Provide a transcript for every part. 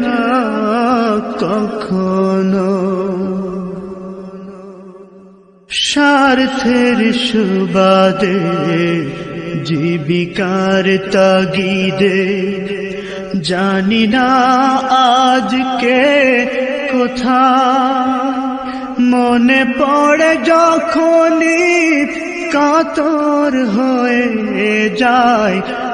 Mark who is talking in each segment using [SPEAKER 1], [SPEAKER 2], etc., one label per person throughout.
[SPEAKER 1] না কখনো। স্বার্থের সুবাদে, জীবিকার তাগিদে, জানি না আজকে কোথা মনে পড়ে যখনই কাতর হয়ে যায়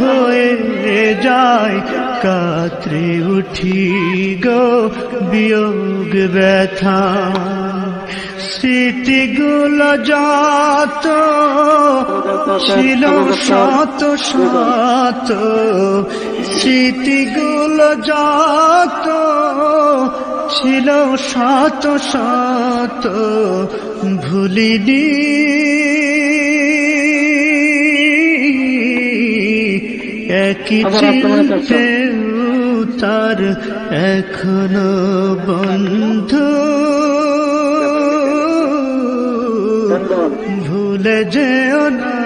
[SPEAKER 1] হয়ে যায়, কাত্রে উঠি গো বিয়োগ ব্যথা। স্মৃতিগুলো যত ছিল, শত শত স্মৃতিগুলো যত ছিল, শত শত ভুলিনি। একই চিনতে তার এখনও বন্ধু। ভুলে যেও না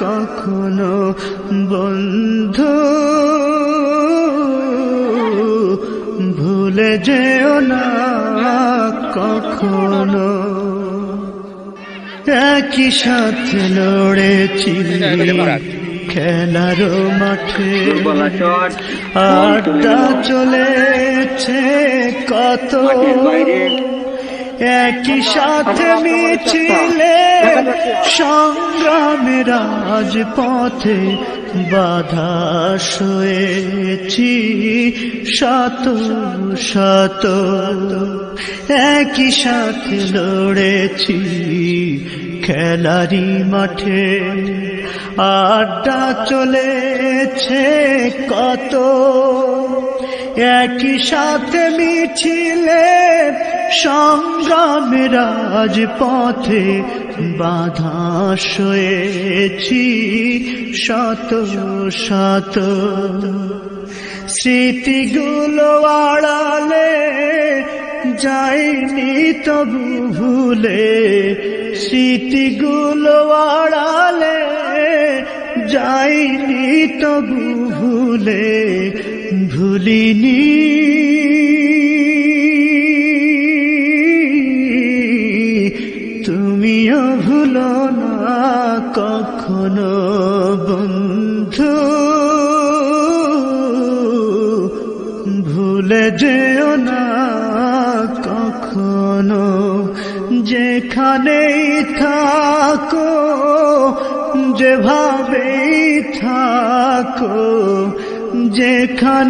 [SPEAKER 1] কখনো বন্ধু। ভুলে যেও না কখনো। একই সাথে লড়েছি। খেলার মাঠে আড্ডা চলেছে কত? একই সাথে মিছিলে সংগ্রামে রাজপথে বাধা শোয়েছি শত শত একই সাথে লড়েছি খেলারি মাঠে। আড্ডা চলেছে কত। একই সাথে মিছিলে সংগ্রামে রাজপথে বাধা শোয়েছি শত শত। স্মৃতিগুলো আড়ালে যাইনি তবু ভুলে, স্মৃতিগুলো আড়ালে যাইনি তবু ভুলে ভুলিনি। তুমিও ভুলো না কখনো, বন্ধু। ভুলে যেও না কখনো, যেখানেই থাকো যেভাবেই থাকো যেখানে